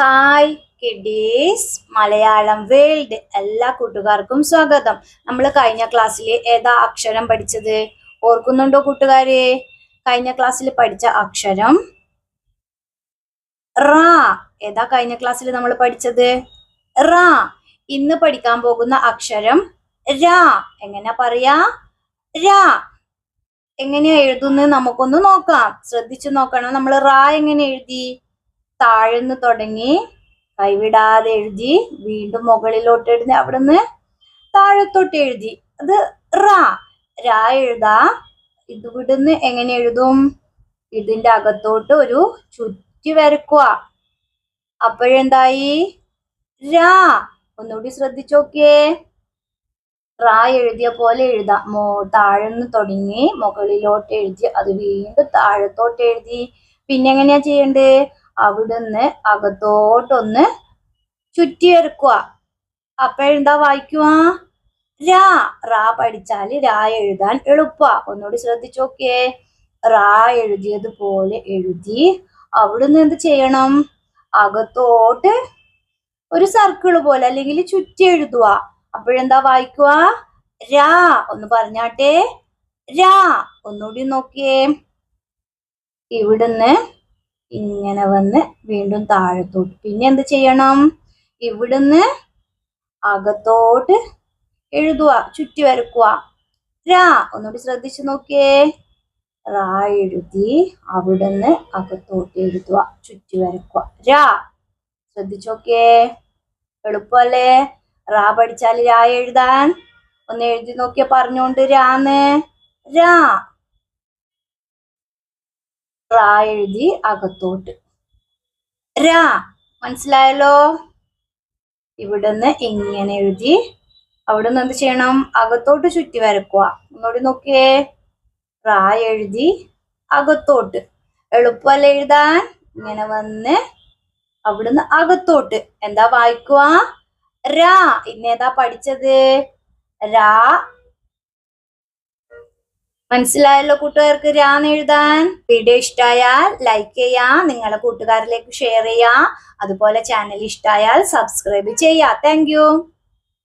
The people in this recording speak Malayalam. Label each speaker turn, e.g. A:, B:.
A: ഹായ് കിഡീസ് മലയാളം വേൾഡ് എല്ലാ കൂട്ടുകാർക്കും സ്വാഗതം. നമ്മൾ കഴിഞ്ഞ ക്ലാസ്സിൽ ഏതാ അക്ഷരം പഠിച്ചത്? ഓർക്കുന്നുണ്ടോ കൂട്ടുകാരെ? കഴിഞ്ഞ ക്ലാസ്സിൽ പഠിച്ച അക്ഷരം റാ. ഏതാ കഴിഞ്ഞ ക്ലാസ്സിൽ നമ്മൾ പഠിച്ചത്? റാ. ഇന്ന് പഠിക്കാൻ പോകുന്ന അക്ഷരം രാ. എങ്ങനെ പറയാ? രാ. എങ്ങനെയാ എഴുതുന്നത് നമുക്കൊന്ന് നോക്കാം. ശ്രദ്ധിച്ചു നോക്കണം. നമ്മൾ റാ എങ്ങനെ എഴുതി? താഴ്ന്ന് തുടങ്ങി കൈവിടാതെ എഴുതി വീണ്ടും മുകളിലോട്ട് എഴുതി അവിടുന്ന് താഴത്തോട്ട് എഴുതി. അത് റാ. രാ എഴുതാ. ഇത് വിടുന്ന് എങ്ങനെ എഴുതും? ഇതിന്റെ അകത്തോട്ട് ഒരു ചുറ്റി വരക്കുക. അപ്പോഴെന്തായി? രാ. ഒന്നുകൂടി ശ്രദ്ധിച്ചു റാ എഴുതിയ പോലെ എഴുതാം. മോ താഴ്ന്ന് തുടങ്ങി മുകളിലോട്ട് എഴുതി അത് വീണ്ടും താഴത്തോട്ട് എഴുതി. പിന്നെ എങ്ങനെയാ ചെയ്യണ്ടേ അവിടുന്ന് അകത്തോട്ടൊന്ന് ചുറ്റിയെടുക്കുക. അപ്പോഴെന്താ വായിക്കുക? രാ. റാ പഠിച്ചാൽ രാ എഴുതാൻ എളുപ്പ. ഒന്നുകൂടി ശ്രദ്ധിച്ചു നോക്കിയേ. റാ എഴുതിയതുപോലെ എഴുതി അവിടുന്ന് എന്ത് ചെയ്യണം? അകത്തോട്ട് ഒരു സർക്കിൾ പോലെ അല്ലെങ്കിൽ ചുറ്റി എഴുതുക. അപ്പോഴെന്താ വായിക്കുക? രാ. ഒന്ന് പറഞ്ഞാട്ടെ. രാ. ഒന്നുകൂടി നോക്കിയേ. ഇവിടുന്ന് ഇങ്ങനെ വന്ന് വീണ്ടും താഴത്തോട്ട്. പിന്നെ എന്ത് ചെയ്യണം? ഇവിടുന്ന് അകത്തോട്ട് എഴുതുക ചുറ്റി വരക്കുക രാ ഒന്നുകൂടി ശ്രദ്ധിച്ചു നോക്കിയേ. റാ എഴുതി അവിടുന്ന് അകത്തോട്ട് എഴുതുക ചുറ്റി വരക്കുക രാ ശ്രദ്ധിച്ചു നോക്കിയേ. എളുപ്പല്ലേ റാ പഠിച്ചാൽ രാ എഴുതാൻ. ഒന്ന് എഴുതി നോക്കിയ പറഞ്ഞോണ്ട് രാന്ന്. രാ റാ എഴുതി അകത്തോട്ട്. രാ. മനസ്സിലായല്ലോ? ഇവിടുന്ന് ഇങ്ങനെ എഴുതി അവിടുന്ന് എന്ത് ചെയ്യണം? അകത്തോട്ട് ചുറ്റി വരക്കുക ഒന്നുകൂടി നോക്കിയേ. റാ എഴുതി അകത്തോട്ട്. എളുപ്പമല്ല എഴുതാൻ. ഇങ്ങനെ വന്ന് അവിടുന്ന് അകത്തോട്ട്. എന്താ വായിക്കുക? രാ. ഇന്നേതാ പഠിച്ചത്? രാ. മനസ്സിലായല്ലോ കൂട്ടുകാർക്ക്? രാന്ന് എഴുതാൻ വീഡിയോ ഇഷ്ടായാൽ ലൈക്ക് ചെയ്യാ നിങ്ങളെ കൂട്ടുകാരിലേക്ക് ഷെയർ ചെയ്യാം. അതുപോലെ ചാനൽ ഇഷ്ടായാൽ സബ്സ്ക്രൈബ് ചെയ്യാം. താങ്ക്